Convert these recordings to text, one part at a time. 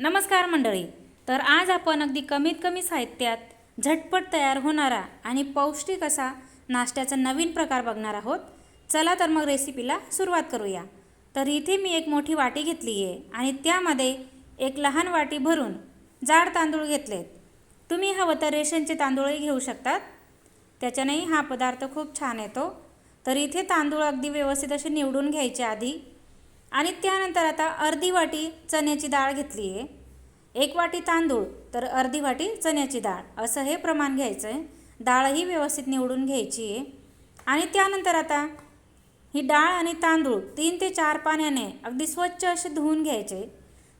नमस्कार मंडळी. तर आज आपण अगदी कमीत कमी साहित्यात झटपट तयार होणारा आणि पौष्टिक असा नाश्त्याचा नवीन प्रकार बघणार आहोत. चला तर मग रेसिपीला सुरुवात करूया. तर इथे मी एक मोठी वाटी घेतली आहे आणि त्यामध्ये एक लहान वाटी भरून जाड तांदूळ घेतलेत. तुम्ही हवं तर रेशनचे तांदूळही घेऊ शकतात. त्याच्यानेही हा पदार्थ खूप छान येतो. तर इथे तांदूळ अगदी व्यवस्थित असे निवडून घ्यायचे आधी आणि त्यानंतर आता अर्धी वाटी चण्याची डाळ घेतली आहे. एक वाटी तांदूळ तर अर्धी वाटी चण्याची डाळ. असं हे प्रमाण घ्यायचं आहे डाळही व्यवस्थित निवडून घ्यायची आहे. आणि त्यानंतर आता ही डाळ आणि तांदूळ तीन ते चार पाण्याने अगदी स्वच्छ असे धुवून घ्यायचे.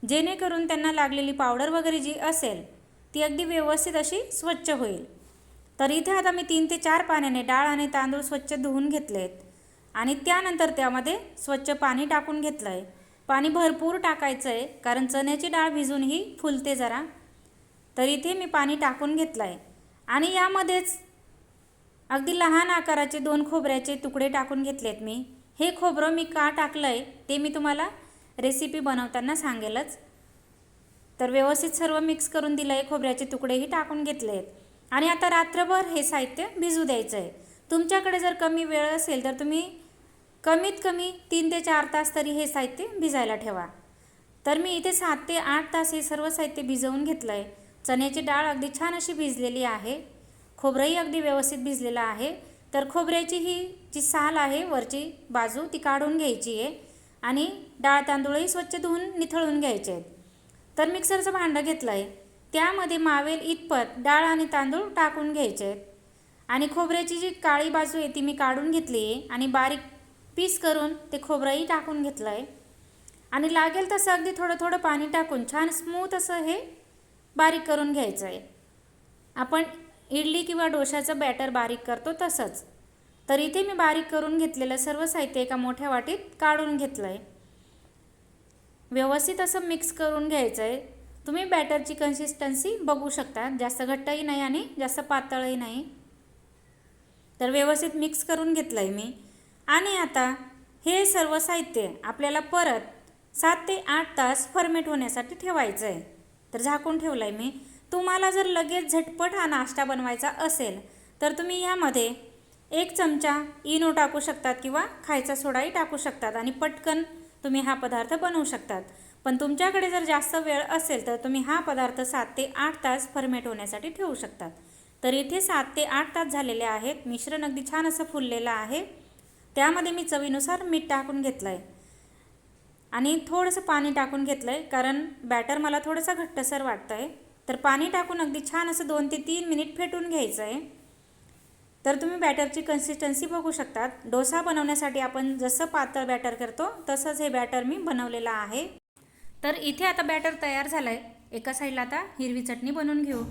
जेणेकरून त्यांना लागलेली पावडर वगैरे जी असेल ती अगदी व्यवस्थित अशी स्वच्छ होईल. तर इथे आता मी तीन ते चार पाण्याने डाळ आणि तांदूळ स्वच्छ धुवून घेतलेत. आणि त्यानंतर त्यामध्ये स्वच्छ पाणी टाकून घेतलं आहे पाणी भरपूर टाकायचं आहे कारण चण्याची डाळ भिजूनही फुलते जरा. तर इथे मी पाणी टाकून घेतलं आहे आणि यामध्येच अगदी लहान आकाराचे दोन खोबऱ्याचे तुकडे टाकून घेतलेत मी. हे खोबरं मी का टाकलं आहे ते मी तुम्हाला रेसिपी बनवताना सांगेलच. तर व्यवस्थित सर्व मिक्स करून दिलं आहे खोबऱ्याचे तुकडेही टाकून घेतले आहेत आणि आता रात्रभर हे साहित्य भिजू द्यायचं आहे तुमच्याकडे जर कमी वेळ असेल तर तुम्ही कमीत कमी तीन ते चार तास तरी हे साहित्य भिजायला ठेवा. तर मी इथे सात ते आठ तास हे सर्व साहित्य भिजवून घेतलं आहे चण्याची डाळ अगदी छान अशी भिजलेली आहे. खोबरंही अगदी व्यवस्थित भिजलेलं आहे. तर खोबऱ्याची ही जी साल आहे वरची बाजू ती काढून घ्यायची आहे आणि डाळ तांदूळही स्वच्छ धुवून निथळून घ्यायचे आहेत. तर मिक्सरचं भांडं घेतलं आहे त्यामध्ये मावेल इतपत डाळ आणि तांदूळ टाकून घ्यायचे आहेत. आणि खोबऱ्याची जी काळी बाजू आहे ती मी काढून घेतली आहे आणि बारीक पीस करून ते खोबरंही टाकून घेतलं आहे आणि लागेल तसं अगदी थोडं थोडं पाणी टाकून छान स्मूथ असं हे बारीक करून घ्यायचं आहे आपण इडली किंवा डोशाचं बॅटर बारीक करतो तसंच. तर इथे मी बारीक करून घेतलेलं सर्व साहित्य एका मोठ्या वाटीत काढून घेतलं आहे व्यवस्थित असं मिक्स करून घ्यायचं आहे तुम्ही बॅटरची कन्सिस्टन्सी बघू शकता. जास्त घट्टही नाही आणि जास्त पातळही नाही. तर व्यवस्थित मिक्स करून घेतलं आहे मी. आणि आता हे सर्व साहित्य आपल्याला परत सात ते आठ तास फर्मेट होण्यासाठी ठेवायचं आहे तर झाकून ठेवलं आहे मी. तुम्हाला जर लगेच झटपट हा नाश्ता बनवायचा असेल तर तुम्ही यामध्ये एक चमचा इनो टाकू शकतात किंवा खायचा सोडाही टाकू शकतात आणि पटकन तुम्ही हा पदार्थ बनवू शकतात. पण तुमच्याकडे जर जास्त वेळ असेल तर तुम्ही हा पदार्थ सात ते आठ तास फर्मेट होण्यासाठी ठेवू शकतात. तर इथे सात ते आठ तास झालेले आहेत. मिश्रण अगदी छान असं फुललेलं आहे. त्यामध्ये मी चवीनुसार मीठ टाकून घेतलं आहे आणि थोडंसं पाणी टाकून घेतलं आहे कारण बॅटर मला थोडंसं घट्टसर वाटतं आहे तर पाणी टाकून अगदी छान असं दोन ते तीन मिनिट फेटून घ्यायचं आहे तर तुम्ही बॅटरची कन्सिस्टन्सी बघू शकतात. डोसा बनवण्यासाठी आपण जसं पातळ बॅटर करतो तसंच हे बॅटर मी बनवलेलं आहे. तर इथे आता बॅटर तयार झालं आहे एका साईडला आता हिरवी चटणी बनवून घेऊ.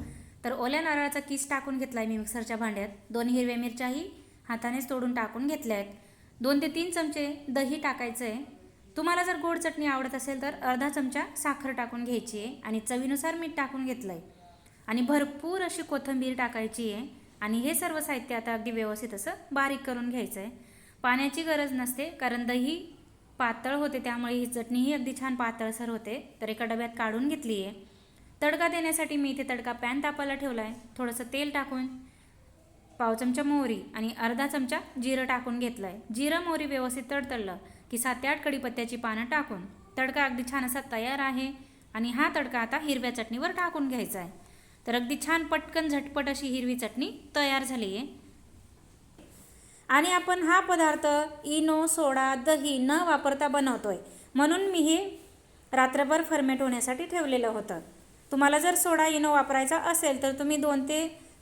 तर ओल्या नारळाचा किस टाकून घेतला आहे मी मिक्सरच्या भांड्यात. दोन हिरव्या मिरच्याही हातानेच तोडून टाकून घेतल्या आहेत दोन ते तीन चमचे दही टाकायचं आहे तुम्हाला जर गोड चटणी आवडत असेल तर अर्धा चमचा साखर टाकून घ्यायची आहे आणि चवीनुसार मीठ टाकून घेतलं आहे आणि भरपूर अशी कोथिंबीर टाकायची आहे आणि हे सर्व साहित्य आता अगदी व्यवस्थित असं बारीक करून घ्यायचं आहे पाण्याची गरज नसते कारण दही पातळ होते त्यामुळे ही चटणीही अगदी छान पातळसर होते. तर एका डब्यात काढून घेतली आहे तडका देण्यासाठी मी इथे तडका पॅन तापायला ठेवला आहे थोडंसं तेल टाकून पाव चमचा मोहरी आणि अर्धा चमचा जिरं टाकून घेतलं आहे जिरं मोहरी व्यवस्थित तडतडलं की सात ते आठ कडीपत्त्याची पानं टाकून तडका अगदी छान असा तयार आहे आणि हा तडका आता हिरव्या चटणीवर टाकून घ्यायचा आहे तर अगदी छान पटकन झटपट अशी हिरवी चटणी तयार झाली आहे आणि आपण हा पदार्थ इनो सोडा दही न वापरता बनवतोय. म्हणून मी हे रात्रभर फर्मेट होण्यासाठी ठेवलेलं होतं. तुम्हाला जर सोडा इनो वापरायचा असेल तर तुम्ही दोन ते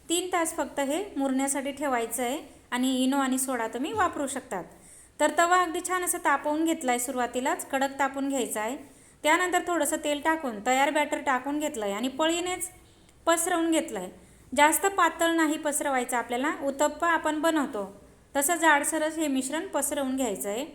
तीन तास फक्त हे मुरण्यासाठी ठेवायचं आहे आणि इनो आणि सोडा तुम्ही वापरू शकतात. तर तवा अगदी छान असं तापवून घेतला आहे सुरुवातीलाच कडक तापून घ्यायचा आहे. त्यानंतर थोडंसं तेल टाकून तयार बॅटर टाकून घेतलं आहे आणि पळीनेच पसरवून घेतलं आहे जास्त पातळ नाही पसरवायचं आपल्याला उत्तप्पा आपण बनवतो. तसं जाडसरच हे मिश्रण पसरवून घ्यायचं आहे.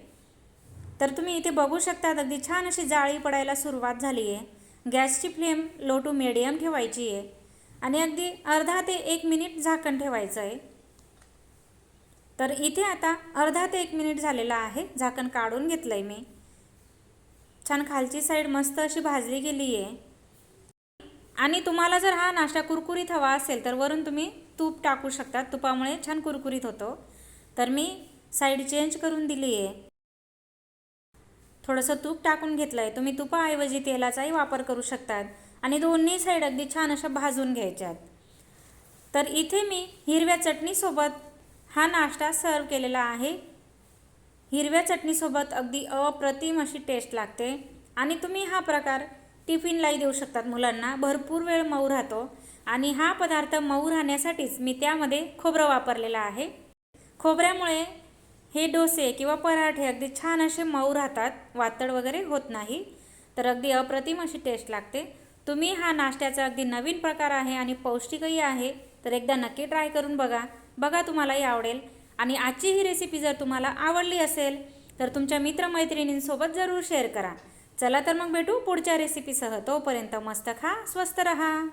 तर तुम्ही इथे बघू शकता अगदी छान अशी जाळी पडायला सुरुवात झाली आहे. गॅसची फ्लेम लो टू मिडियम ठेवायची आहे. आणि अगदी अर्धा ते एक मिनिट झाकण ठेवायचं आहे. तर इथे आता अर्धा ते एक मिनिट झालेला आहे. झाकण काढून घेतलं आहे मी. छान खालची साईड मस्त अशी भाजली गेली आहे आणि तुम्हाला जर हा नाश्ता कुरकुरीत हवा असेल तर वरून तुम्ही तूप टाकू शकता. तुपामुळे छान कुरकुरीत होतो. तर मी साईड चेंज करून दिली आहे थोडंसं तूप टाकून घेतलं आहे तुम्ही तुपाऐवजी तेलाचाही वापर करू शकतात. आणि दोन्ही साईड अगदी छान अशा भाजून घ्यायच्यात. तर इथे मी हिरव्या चटणीसोबत हा नाश्ता सर्व केलेला आहे. हिरव्या चटणीसोबत अगदी अप्रतिम अशी टेस्ट लागते. आणि तुम्ही हा प्रकार टिफिनलाही देऊ शकतात मुलांना. भरपूर वेळ मऊ राहतो. आणि हा पदार्थ मऊ राहण्यासाठीच मी त्यामध्ये खोबरं वापरलेलं आहे. खोबऱ्यामुळे हे डोसे किंवा पराठे अगदी छान असे मऊ राहतात. वातड वगैरे होत नाही. तर अगदी अप्रतिम अशी टेस्ट लागते. तुम्ही हा नाश्त्याचा अगदी नवीन प्रकार आहे आणि पौष्टिकही आहे तर एकदा नक्की ट्राय करून बघा. बघा तुम्हालाही आवडेल. आणि आजची ही रेसिपी जर तुम्हाला आवडली असेल तर तुमच्या मित्रमैत्रिणींसोबत जरूर शेअर करा. चला तर मग भेटू पुढच्या रेसिपीसह तोपर्यंत मस्त खा स्वस्त रहा.